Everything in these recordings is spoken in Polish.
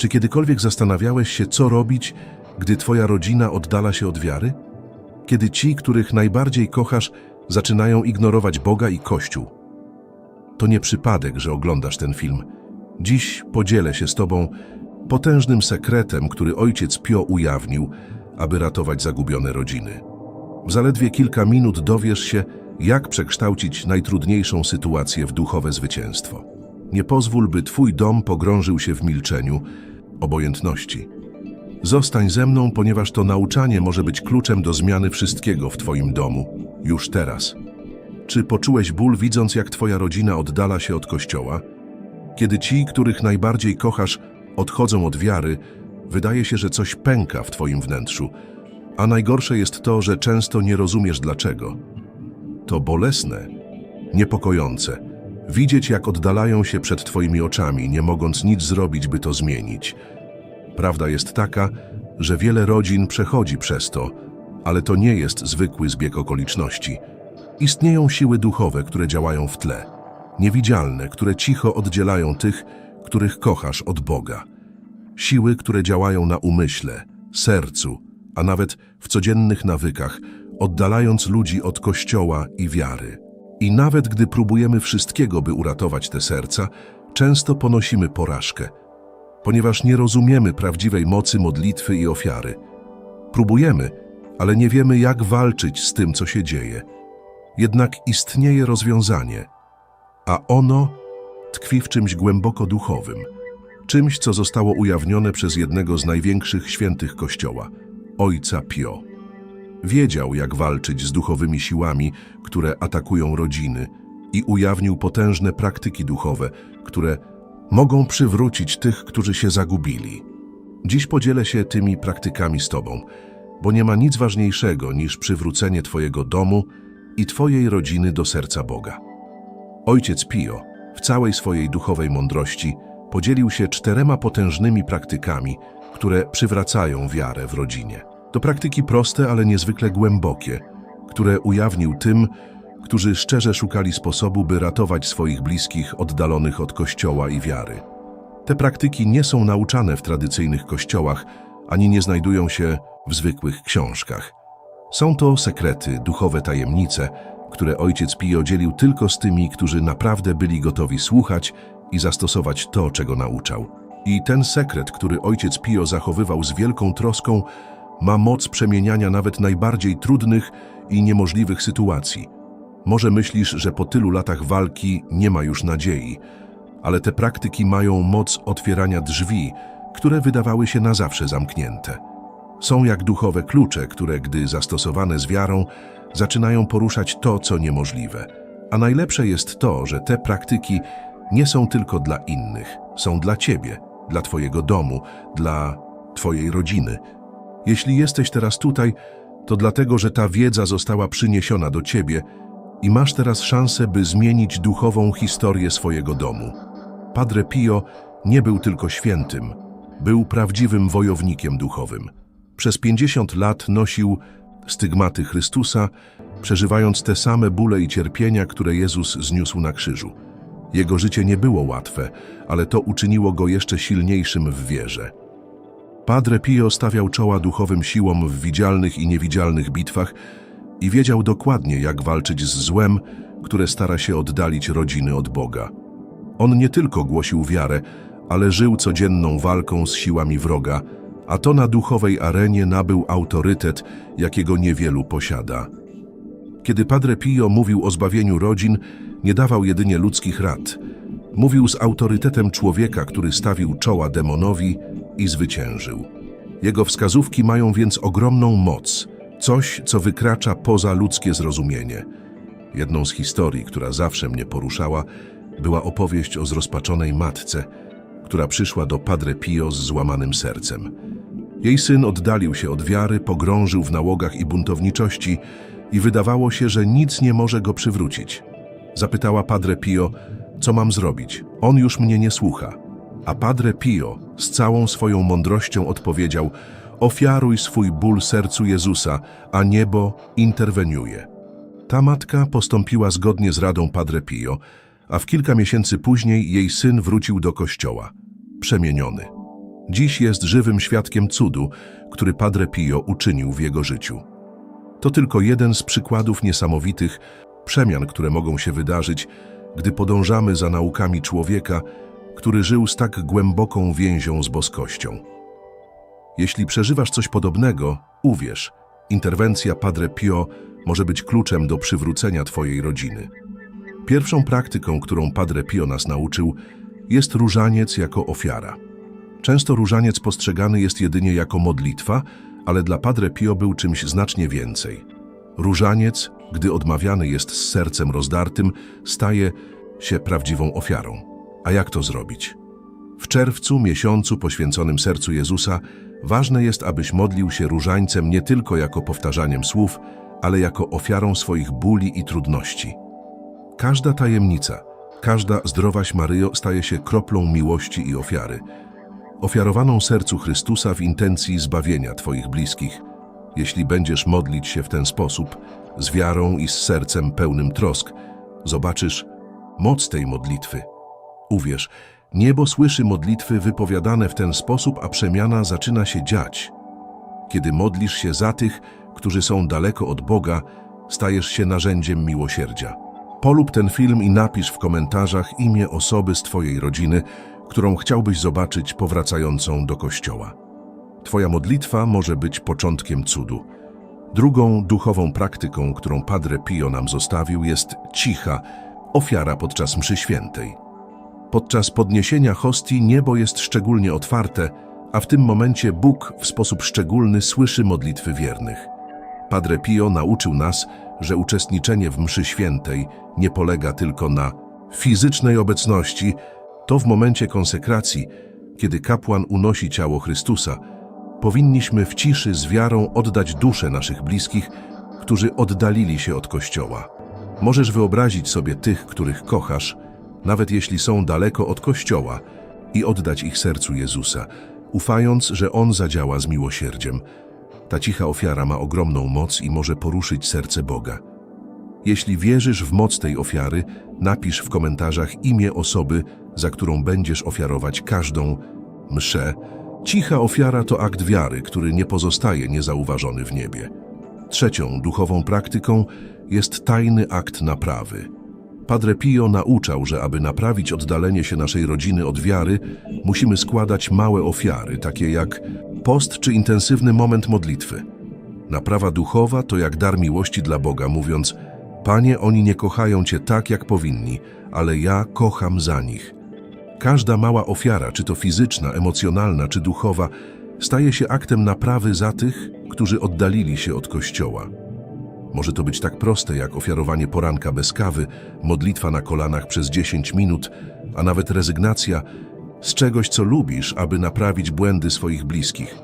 Czy kiedykolwiek zastanawiałeś się, co robić, gdy twoja rodzina oddala się od wiary? Kiedy ci, których najbardziej kochasz, zaczynają ignorować Boga i Kościół. To nie przypadek, że oglądasz ten film. Dziś podzielę się z tobą potężnym sekretem, który ojciec Pio ujawnił, aby ratować zagubione rodziny. W zaledwie kilka minut dowiesz się, jak przekształcić najtrudniejszą sytuację w duchowe zwycięstwo. Nie pozwól, by twój dom pogrążył się w milczeniu, obojętności. Zostań ze mną, ponieważ to nauczanie może być kluczem do zmiany wszystkiego w twoim domu, już teraz. Czy poczułeś ból, widząc, jak twoja rodzina oddala się od Kościoła? Kiedy ci, których najbardziej kochasz, odchodzą od wiary, wydaje się, że coś pęka w twoim wnętrzu, a najgorsze jest to, że często nie rozumiesz dlaczego. To bolesne, niepokojące. Widzieć, jak oddalają się przed twoimi oczami, nie mogąc nic zrobić, by to zmienić. Prawda jest taka, że wiele rodzin przechodzi przez to, ale to nie jest zwykły zbieg okoliczności. Istnieją siły duchowe, które działają w tle, niewidzialne, które cicho oddzielają tych, których kochasz od Boga. Siły, które działają na umyśle, sercu, a nawet w codziennych nawykach, oddalając ludzi od Kościoła i wiary. I nawet gdy próbujemy wszystkiego, by uratować te serca, często ponosimy porażkę, ponieważ nie rozumiemy prawdziwej mocy modlitwy i ofiary. Próbujemy, ale nie wiemy, jak walczyć z tym, co się dzieje. Jednak istnieje rozwiązanie, a ono tkwi w czymś głęboko duchowym, czymś, co zostało ujawnione przez jednego z największych świętych Kościoła, Ojca Pio. Wiedział, jak walczyć z duchowymi siłami, które atakują rodziny i ujawnił potężne praktyki duchowe, które mogą przywrócić tych, którzy się zagubili. Dziś podzielę się tymi praktykami z Tobą, bo nie ma nic ważniejszego niż przywrócenie Twojego domu i Twojej rodziny do serca Boga. Ojciec Pio, w całej swojej duchowej mądrości, podzielił się czterema potężnymi praktykami, które przywracają wiarę w rodzinie. To praktyki proste, ale niezwykle głębokie, które ujawnił tym, którzy szczerze szukali sposobu, by ratować swoich bliskich oddalonych od Kościoła i wiary. Te praktyki nie są nauczane w tradycyjnych kościołach, ani nie znajdują się w zwykłych książkach. Są to sekrety, duchowe tajemnice, które ojciec Pio dzielił tylko z tymi, którzy naprawdę byli gotowi słuchać i zastosować to, czego nauczał. I ten sekret, który ojciec Pio zachowywał z wielką troską, ma moc przemieniania nawet najbardziej trudnych i niemożliwych sytuacji. Może myślisz, że po tylu latach walki nie ma już nadziei, ale te praktyki mają moc otwierania drzwi, które wydawały się na zawsze zamknięte. Są jak duchowe klucze, które, gdy zastosowane z wiarą, zaczynają poruszać to, co niemożliwe. A najlepsze jest to, że te praktyki nie są tylko dla innych, są dla Ciebie, dla Twojego domu, dla Twojej rodziny. Jeśli jesteś teraz tutaj, to dlatego, że ta wiedza została przyniesiona do Ciebie i masz teraz szansę, by zmienić duchową historię swojego domu. Padre Pio nie był tylko świętym, był prawdziwym wojownikiem duchowym. Przez 50 lat nosił stygmaty Chrystusa, przeżywając te same bóle i cierpienia, które Jezus zniósł na krzyżu. Jego życie nie było łatwe, ale to uczyniło go jeszcze silniejszym w wierze. Padre Pio stawiał czoła duchowym siłom w widzialnych i niewidzialnych bitwach i wiedział dokładnie, jak walczyć z złem, które stara się oddalić rodziny od Boga. On nie tylko głosił wiarę, ale żył codzienną walką z siłami wroga, a to na duchowej arenie nabył autorytet, jakiego niewielu posiada. Kiedy Padre Pio mówił o zbawieniu rodzin, nie dawał jedynie ludzkich rad. Mówił z autorytetem człowieka, który stawił czoła demonowi i zwyciężył. Jego wskazówki mają więc ogromną moc, coś, co wykracza poza ludzkie zrozumienie. Jedną z historii, która zawsze mnie poruszała, była opowieść o zrozpaczonej matce, która przyszła do Padre Pio z złamanym sercem. Jej syn oddalił się od wiary, pogrążył w nałogach i buntowniczości i wydawało się, że nic nie może go przywrócić. Zapytała Padre Pio, co mam zrobić? On już mnie nie słucha. A Padre Pio z całą swoją mądrością odpowiedział, ofiaruj swój ból sercu Jezusa, a niebo interweniuje. Ta matka postąpiła zgodnie z radą Padre Pio, a w kilka miesięcy później jej syn wrócił do kościoła, przemieniony. Dziś jest żywym świadkiem cudu, który Padre Pio uczynił w jego życiu. To tylko jeden z przykładów niesamowitych przemian, które mogą się wydarzyć, gdy podążamy za naukami człowieka, który żył z tak głęboką więzią z boskością. Jeśli przeżywasz coś podobnego, uwierz, interwencja Padre Pio może być kluczem do przywrócenia Twojej rodziny. Pierwszą praktyką, którą Padre Pio nas nauczył, jest różaniec jako ofiara. Często różaniec postrzegany jest jedynie jako modlitwa, ale dla Padre Pio był czymś znacznie więcej. Różaniec, gdy odmawiany jest z sercem rozdartym, staje się prawdziwą ofiarą. A jak to zrobić? W czerwcu, miesiącu poświęconym sercu Jezusa, ważne jest, abyś modlił się różańcem nie tylko jako powtarzaniem słów, ale jako ofiarą swoich bóli i trudności. Każda tajemnica, każda zdrowaś Maryjo staje się kroplą miłości i ofiary, ofiarowaną sercu Chrystusa w intencji zbawienia Twoich bliskich. Jeśli będziesz modlić się w ten sposób, z wiarą i z sercem pełnym trosk, zobaczysz moc tej modlitwy. Uwierz, niebo słyszy modlitwy wypowiadane w ten sposób, a przemiana zaczyna się dziać. Kiedy modlisz się za tych, którzy są daleko od Boga, stajesz się narzędziem miłosierdzia. Polub ten film i napisz w komentarzach imię osoby z Twojej rodziny, którą chciałbyś zobaczyć powracającą do Kościoła. Twoja modlitwa może być początkiem cudu. Drugą duchową praktyką, którą Padre Pio nam zostawił, jest cicha, ofiara podczas mszy świętej. Podczas podniesienia hostii niebo jest szczególnie otwarte, a w tym momencie Bóg w sposób szczególny słyszy modlitwy wiernych. Padre Pio nauczył nas, że uczestniczenie w mszy świętej nie polega tylko na fizycznej obecności, to w momencie konsekracji, kiedy kapłan unosi ciało Chrystusa, powinniśmy w ciszy z wiarą oddać duszę naszych bliskich, którzy oddalili się od Kościoła. Możesz wyobrazić sobie tych, których kochasz, nawet jeśli są daleko od Kościoła, i oddać ich sercu Jezusa, ufając, że On zadziała z miłosierdziem. Ta cicha ofiara ma ogromną moc i może poruszyć serce Boga. Jeśli wierzysz w moc tej ofiary, napisz w komentarzach imię osoby, za którą będziesz ofiarować każdą mszę. Cicha ofiara to akt wiary, który nie pozostaje niezauważony w niebie. Trzecią duchową praktyką jest tajny akt naprawy. Padre Pio nauczał, że aby naprawić oddalenie się naszej rodziny od wiary, musimy składać małe ofiary, takie jak post czy intensywny moment modlitwy. Naprawa duchowa to jak dar miłości dla Boga, mówiąc Panie, oni nie kochają Cię tak, jak powinni, ale ja kocham za nich. Każda mała ofiara, czy to fizyczna, emocjonalna, czy duchowa, staje się aktem naprawy za tych, którzy oddalili się od Kościoła. Może to być tak proste jak ofiarowanie poranka bez kawy, modlitwa na kolanach przez 10 minut, a nawet rezygnacja z czegoś, co lubisz, aby naprawić błędy swoich bliskich.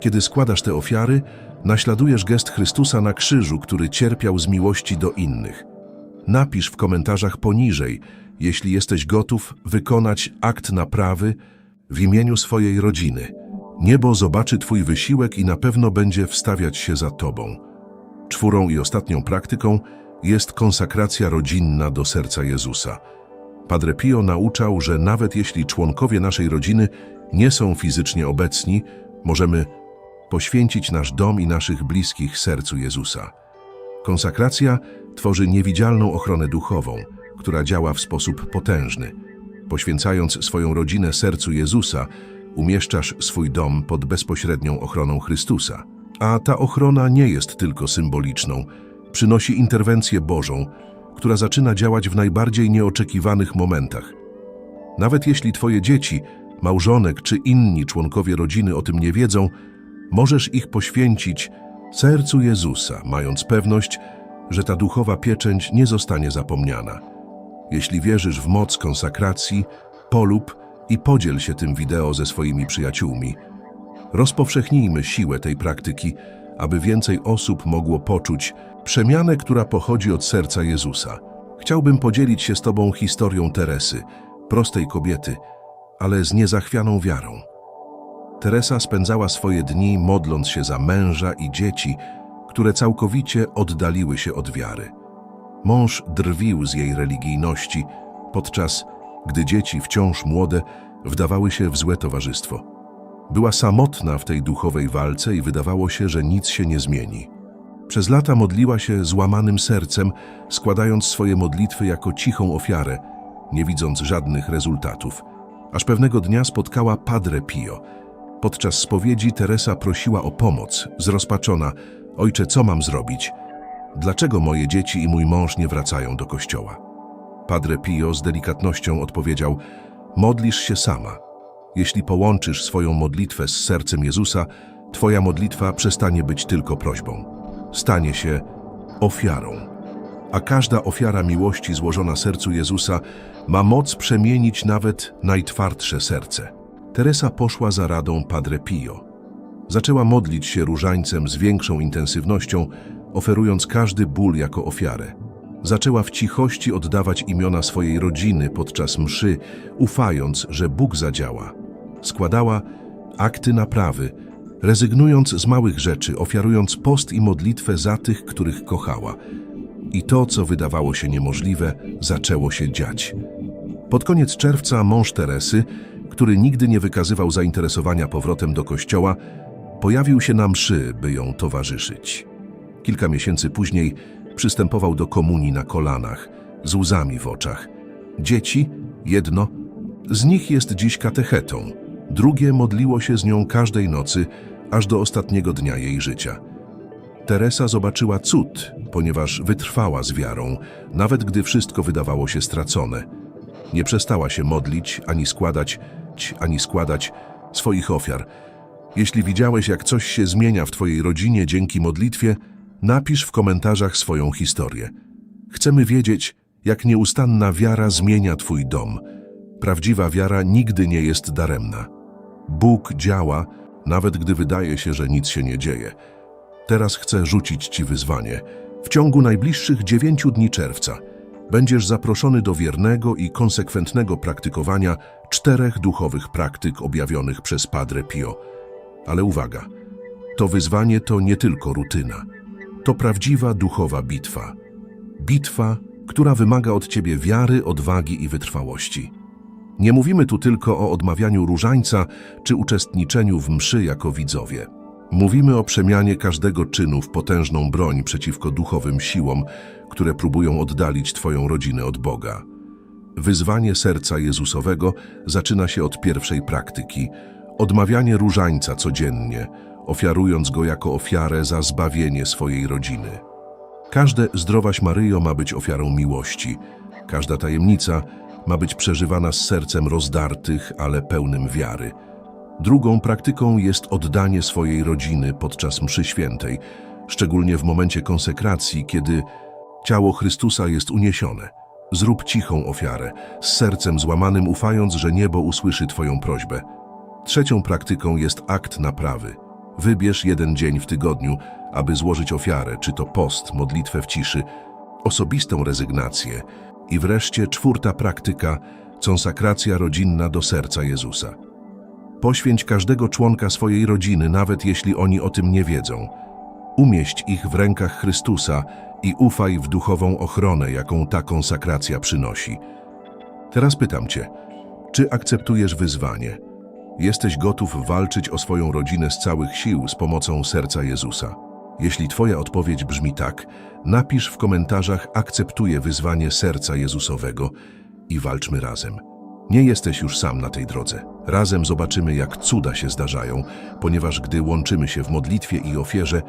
Kiedy składasz te ofiary, naśladujesz gest Chrystusa na krzyżu, który cierpiał z miłości do innych. Napisz w komentarzach poniżej, jeśli jesteś gotów wykonać akt naprawy w imieniu swojej rodziny. Niebo zobaczy Twój wysiłek i na pewno będzie wstawiać się za Tobą. Czwórą i ostatnią praktyką jest konsakracja rodzinna do serca Jezusa. Padre Pio nauczał, że nawet jeśli członkowie naszej rodziny nie są fizycznie obecni, możemy poświęcić nasz dom i naszych bliskich sercu Jezusa. Konsakracja tworzy niewidzialną ochronę duchową, która działa w sposób potężny. Poświęcając swoją rodzinę sercu Jezusa, umieszczasz swój dom pod bezpośrednią ochroną Chrystusa. A ta ochrona nie jest tylko symboliczną, przynosi interwencję Bożą, która zaczyna działać w najbardziej nieoczekiwanych momentach. Nawet jeśli Twoje dzieci, małżonek czy inni członkowie rodziny o tym nie wiedzą, możesz ich poświęcić sercu Jezusa, mając pewność, że ta duchowa pieczęć nie zostanie zapomniana. Jeśli wierzysz w moc konsakracji, polub i podziel się tym wideo ze swoimi przyjaciółmi. Rozpowszechnijmy siłę tej praktyki, aby więcej osób mogło poczuć przemianę, która pochodzi od serca Jezusa. Chciałbym podzielić się z Tobą historią Teresy, prostej kobiety, ale z niezachwianą wiarą. Teresa spędzała swoje dni modląc się za męża i dzieci, które całkowicie oddaliły się od wiary. Mąż drwił z jej religijności, podczas gdy dzieci wciąż młode wdawały się w złe towarzystwo. Była samotna w tej duchowej walce i wydawało się, że nic się nie zmieni. Przez lata modliła się złamanym sercem, składając swoje modlitwy jako cichą ofiarę, nie widząc żadnych rezultatów. Aż pewnego dnia spotkała Padre Pio. Podczas spowiedzi Teresa prosiła o pomoc, zrozpaczona. Ojcze, co mam zrobić? Dlaczego moje dzieci i mój mąż nie wracają do kościoła? Padre Pio z delikatnością odpowiedział: Modlisz się sama. Jeśli połączysz swoją modlitwę z sercem Jezusa, Twoja modlitwa przestanie być tylko prośbą. Stanie się ofiarą. A każda ofiara miłości złożona sercu Jezusa ma moc przemienić nawet najtwardsze serce. Teresa poszła za radą Padre Pio. Zaczęła modlić się różańcem z większą intensywnością, oferując każdy ból jako ofiarę. Zaczęła w cichości oddawać imiona swojej rodziny podczas mszy, ufając, że Bóg zadziała. Składała akty naprawy, rezygnując z małych rzeczy, ofiarując post i modlitwę za tych, których kochała. I to, co wydawało się niemożliwe, zaczęło się dziać. Pod koniec czerwca mąż Teresy, który nigdy nie wykazywał zainteresowania powrotem do kościoła, pojawił się na mszy, by ją towarzyszyć. Kilka miesięcy później przystępował do komunii na kolanach, z łzami w oczach. Dzieci, jedno, z nich jest dziś katechetą, drugie modliło się z nią każdej nocy, aż do ostatniego dnia jej życia. Teresa zobaczyła cud, ponieważ wytrwała z wiarą, nawet gdy wszystko wydawało się stracone. Nie przestała się modlić, ani składać, ani składać swoich ofiar. Jeśli widziałeś, jak coś się zmienia w Twojej rodzinie dzięki modlitwie, napisz w komentarzach swoją historię. Chcemy wiedzieć, jak nieustanna wiara zmienia Twój dom. Prawdziwa wiara nigdy nie jest daremna. Bóg działa, nawet gdy wydaje się, że nic się nie dzieje. Teraz chcę rzucić Ci wyzwanie. W ciągu najbliższych dziewięciu dni czerwca będziesz zaproszony do wiernego i konsekwentnego praktykowania czterech duchowych praktyk objawionych przez Padre Pio. Ale uwaga, to wyzwanie to nie tylko rutyna. To prawdziwa duchowa bitwa. Bitwa, która wymaga od Ciebie wiary, odwagi i wytrwałości. Nie mówimy tu tylko o odmawianiu różańca czy uczestniczeniu w mszy jako widzowie. Mówimy o przemianie każdego czynu w potężną broń przeciwko duchowym siłom, które próbują oddalić Twoją rodzinę od Boga. Wyzwanie serca Jezusowego zaczyna się od pierwszej praktyki odmawianie różańca codziennie, ofiarując go jako ofiarę za zbawienie swojej rodziny. Każde zdrowaś Maryjo ma być ofiarą miłości, każda tajemnica ma być przeżywana z sercem rozdartych, ale pełnym wiary. Drugą praktyką jest oddanie swojej rodziny podczas mszy świętej, szczególnie w momencie konsekracji, kiedy ciało Chrystusa jest uniesione. Zrób cichą ofiarę, z sercem złamanym ufając, że niebo usłyszy Twoją prośbę. Trzecią praktyką jest akt naprawy. Wybierz jeden dzień w tygodniu, aby złożyć ofiarę, czy to post, modlitwę w ciszy, osobistą rezygnację i wreszcie czwórta praktyka, konsekracja rodzinna do serca Jezusa. Poświęć każdego członka swojej rodziny, nawet jeśli oni o tym nie wiedzą. Umieść ich w rękach Chrystusa i ufaj w duchową ochronę, jaką ta konsekracja przynosi. Teraz pytam Cię, czy akceptujesz wyzwanie? Jesteś gotów walczyć o swoją rodzinę z całych sił z pomocą serca Jezusa? Jeśli Twoja odpowiedź brzmi tak, napisz w komentarzach akceptuję wyzwanie serca Jezusowego i walczmy razem. Nie jesteś już sam na tej drodze. Razem zobaczymy, jak cuda się zdarzają, ponieważ gdy łączymy się w modlitwie i ofierze,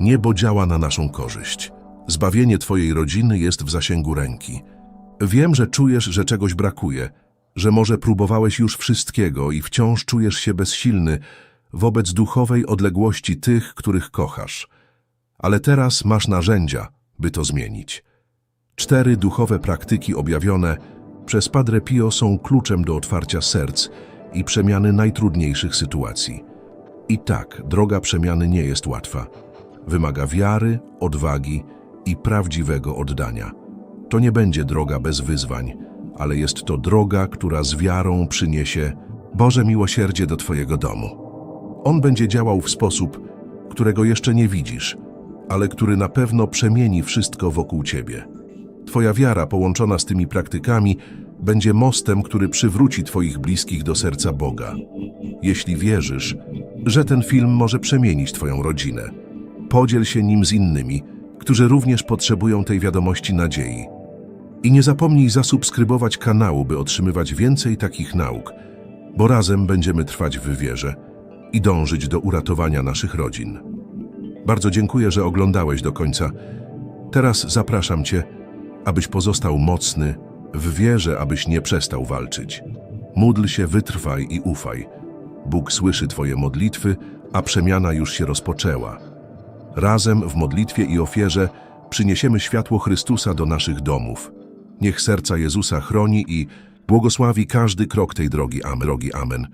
niebo działa na naszą korzyść. Zbawienie Twojej rodziny jest w zasięgu ręki. Wiem, że czujesz, że czegoś brakuje, że może próbowałeś już wszystkiego i wciąż czujesz się bezsilny wobec duchowej odległości tych, których kochasz. Ale teraz masz narzędzia, by to zmienić. Cztery duchowe praktyki objawione przez Padre Pio są kluczem do otwarcia serc i przemiany najtrudniejszych sytuacji. I tak, droga przemiany nie jest łatwa. Wymaga wiary, odwagi i prawdziwego oddania. To nie będzie droga bez wyzwań, ale jest to droga, która z wiarą przyniesie Boże miłosierdzie do Twojego domu. On będzie działał w sposób, którego jeszcze nie widzisz, ale który na pewno przemieni wszystko wokół Ciebie. Twoja wiara połączona z tymi praktykami będzie mostem, który przywróci Twoich bliskich do serca Boga. Jeśli wierzysz, że ten film może przemienić Twoją rodzinę, podziel się nim z innymi, którzy również potrzebują tej wiadomości nadziei. I nie zapomnij zasubskrybować kanału, by otrzymywać więcej takich nauk, bo razem będziemy trwać w wierze i dążyć do uratowania naszych rodzin. Bardzo dziękuję, że oglądałeś do końca. Teraz zapraszam Cię, abyś pozostał mocny, w wierze, abyś nie przestał walczyć. Módl się, wytrwaj i ufaj. Bóg słyszy Twoje modlitwy, a przemiana już się rozpoczęła. Razem w modlitwie i ofierze przyniesiemy światło Chrystusa do naszych domów. Niech serca Jezusa chroni i błogosławi każdy krok tej drogi. Amen. Drogi. Amen.